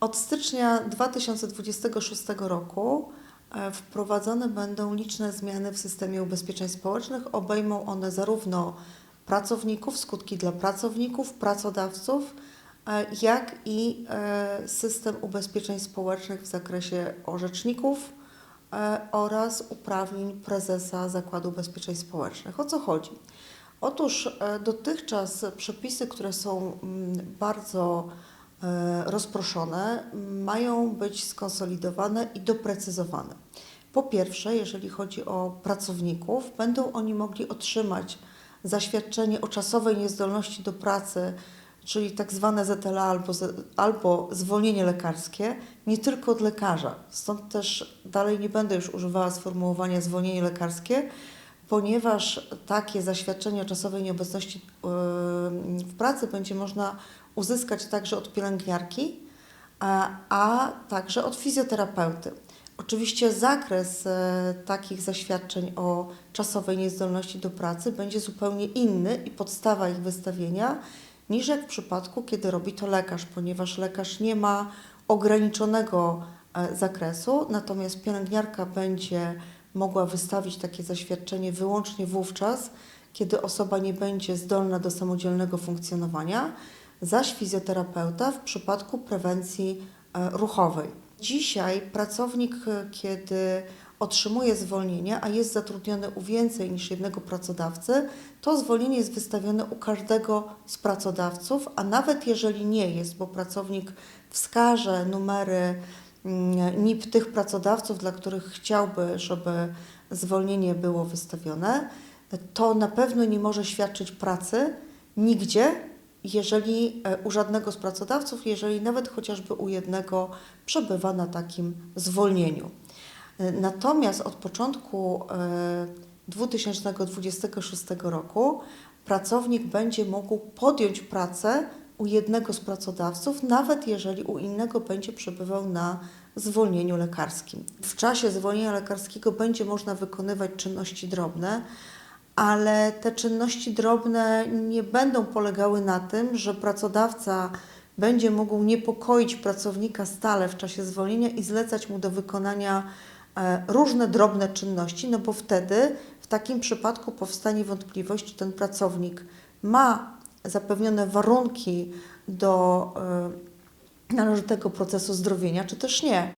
Od stycznia 2026 roku e, wprowadzone będą liczne zmiany w systemie ubezpieczeń społecznych. Obejmą one zarówno pracowników, skutki dla pracowników, pracodawców, e, jak i e, system ubezpieczeń społecznych w zakresie orzeczników oraz uprawnień prezesa Zakładu Ubezpieczeń Społecznych. O co chodzi? Otóż dotychczas przepisy, które są mm, bardzo rozproszone, m, mają być skonsolidowane i doprecyzowane. Po pierwsze, jeżeli chodzi o pracowników, będą oni mogli otrzymać zaświadczenie o czasowej niezdolności do pracy, czyli tak zwane ZLA albo, albo zwolnienie lekarskie, nie tylko od lekarza. Stąd też dalej nie będę już używała sformułowania zwolnienie lekarskie, ponieważ takie zaświadczenie o czasowej nieobecności yy, w pracy będzie można uzyskać także od pielęgniarki, a, także od fizjoterapeuty. Oczywiście zakres e, takich zaświadczeń o czasowej niezdolności do pracy będzie zupełnie inny i podstawa ich wystawienia niż jak w przypadku, kiedy robi to lekarz, ponieważ lekarz nie ma ograniczonego e, zakresu, natomiast pielęgniarka będzie mogła wystawić takie zaświadczenie wyłącznie wówczas, kiedy osoba nie będzie zdolna do samodzielnego funkcjonowania, zaś fizjoterapeuta w przypadku prewencji e, ruchowej. Dzisiaj pracownik, e, kiedy otrzymuje zwolnienie, a jest zatrudniony u więcej niż jednego pracodawcy, to zwolnienie jest wystawione u każdego z pracodawców, a nawet jeżeli nie jest, bo pracownik wskaże numery mm, NIP tych pracodawców, dla których chciałby, żeby zwolnienie było wystawione, to na pewno nie może świadczyć pracy nigdzie, jeżeli e, u żadnego z pracodawców, jeżeli nawet chociażby u jednego przebywa na takim zwolnieniu. E, Natomiast od początku e, 2026 roku pracownik będzie mógł podjąć pracę u jednego z pracodawców, nawet jeżeli u innego będzie przebywał na zwolnieniu lekarskim. W czasie zwolnienia lekarskiego będzie można wykonywać czynności drobne, ale te czynności drobne nie będą polegały na tym, że pracodawca będzie mógł niepokoić pracownika stale w czasie zwolnienia i zlecać mu do wykonania e, różne drobne czynności, no bo wtedy w takim przypadku powstanie wątpliwość, czy ten pracownik ma zapewnione warunki do e, należytego procesu zdrowienia, czy też nie.